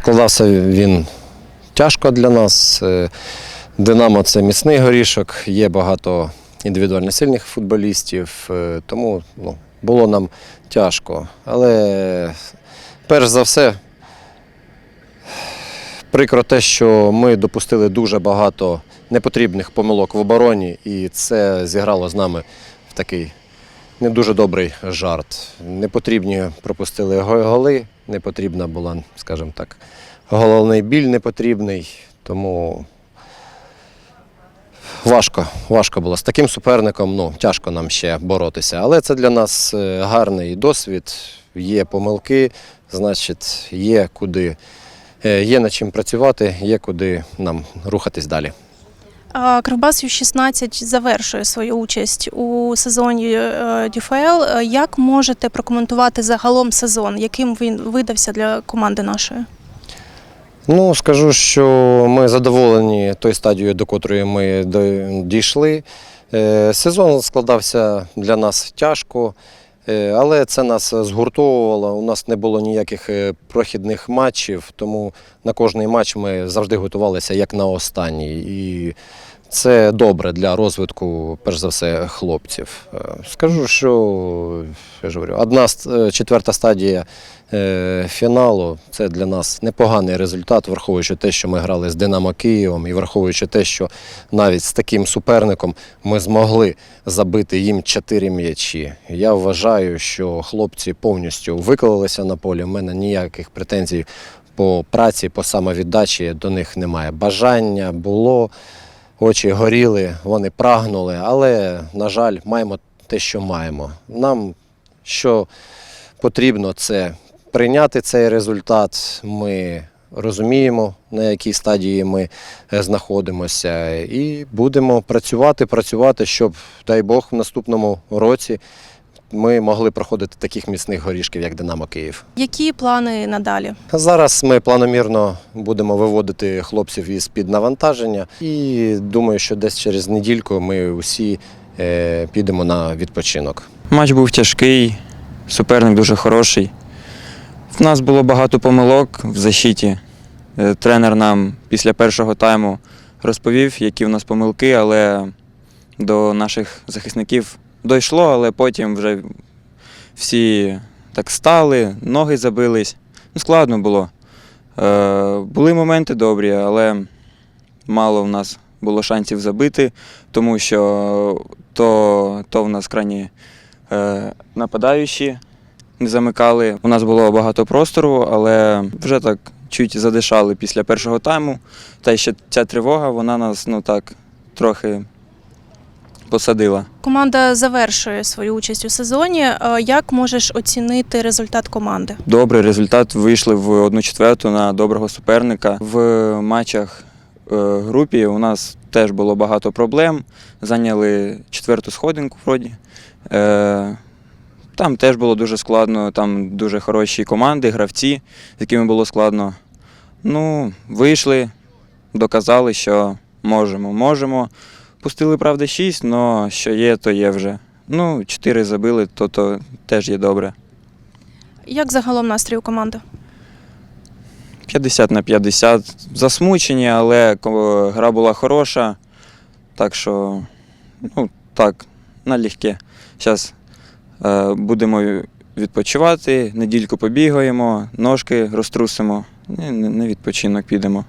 Складався він тяжко для нас. Е, Динамо це міцний горішок, є багато індивідуально сильних футболістів, е, тому ну, було нам тяжко. Але перш за все, прикро те, що ми допустили дуже багато непотрібних помилок в обороні, і це зіграло з нами в такий не дуже добрий жарт. Непотрібні пропустили го- голи, не потрібна була, скажімо так, головний біль непотрібний. Тому важко, важко було. З таким суперником ну, тяжко нам ще боротися. Але це для нас е, гарний досвід. Є помилки, значить, є куди, е, є над чим працювати, є куди нам рухатись далі. Кривбас Ю-16 завершує свою участь у сезоні е, ДЮФЛ. Е, Як можете прокоментувати загалом сезон, яким він видався для команди нашої? Ну, скажу, що ми задоволені той стадією, до котрої ми дійшли. Е, Сезон складався для нас тяжко, але це нас згуртовувало. У нас не було ніяких е, прохідних матчів, тому на кожний матч ми завжди готувалися як на останній. І це добре для розвитку, перш за все, хлопців. Е, Скажу, що я ж говорю, одна е, четверта стадія е, фіналу це для нас непоганий результат, враховуючи те, що ми грали з Динамо Києвом, і враховуючи те, що навіть з таким суперником ми змогли забити їм чотири м'ячі. Я вважаю, що хлопці повністю виклалися на полі. У мене ніяких претензій по праці, по самовіддачі до них немає. Бажання було, очі горіли, вони прагнули, але, на жаль, маємо те, що маємо. Нам що потрібно, це прийняти цей результат. Ми розуміємо, на якій стадії ми е, знаходимося, і будемо працювати, працювати, щоб, дай Бог, в наступному році ми могли проходити таких міцних горішків, як Динамо Київ. Які плани надалі? Зараз ми планомірно будемо виводити хлопців із під навантаження, і думаю, що десь через недільку ми усі е, підемо на відпочинок. Матч був тяжкий, суперник дуже хороший. В нас було багато помилок в защиті. Е, Тренер нам після першого тайму розповів, які в нас помилки, але до наших захисників дійшло, але потім вже всі так стали, ноги забились. Ну, складно було. Е, були моменти добрі, але мало в нас було шансів забити, тому що то, то в нас крайні е, нападаючі не замикали. У нас було багато простору, але вже так чуть задишали після першого тайму. Та ще ця тривога, вона нас ну так трохи посадила. Команда завершує свою участь у сезоні. Е, Як можеш оцінити результат команди? Добрий результат вийшли в 1-4 на доброго суперника. В матчах е, групі у нас теж було багато проблем. Зайняли четверту сходинку вроді. Е, Там теж було дуже складно, там дуже хороші команди, гравці, з якими було складно. Ну, вийшли, доказали, що можемо. Можемо. Пустили, правда, 6, але що є, то є вже. Ну, 4 забили, то, то теж є добре. Як загалом настрій у команди? 50 на 50. Засмучені, але гра була хороша. Так що, ну, так, налегке. Зараз е, будемо відпочивати, недільку побігаємо, ножки розтрусимо і на на відпочинок підемо.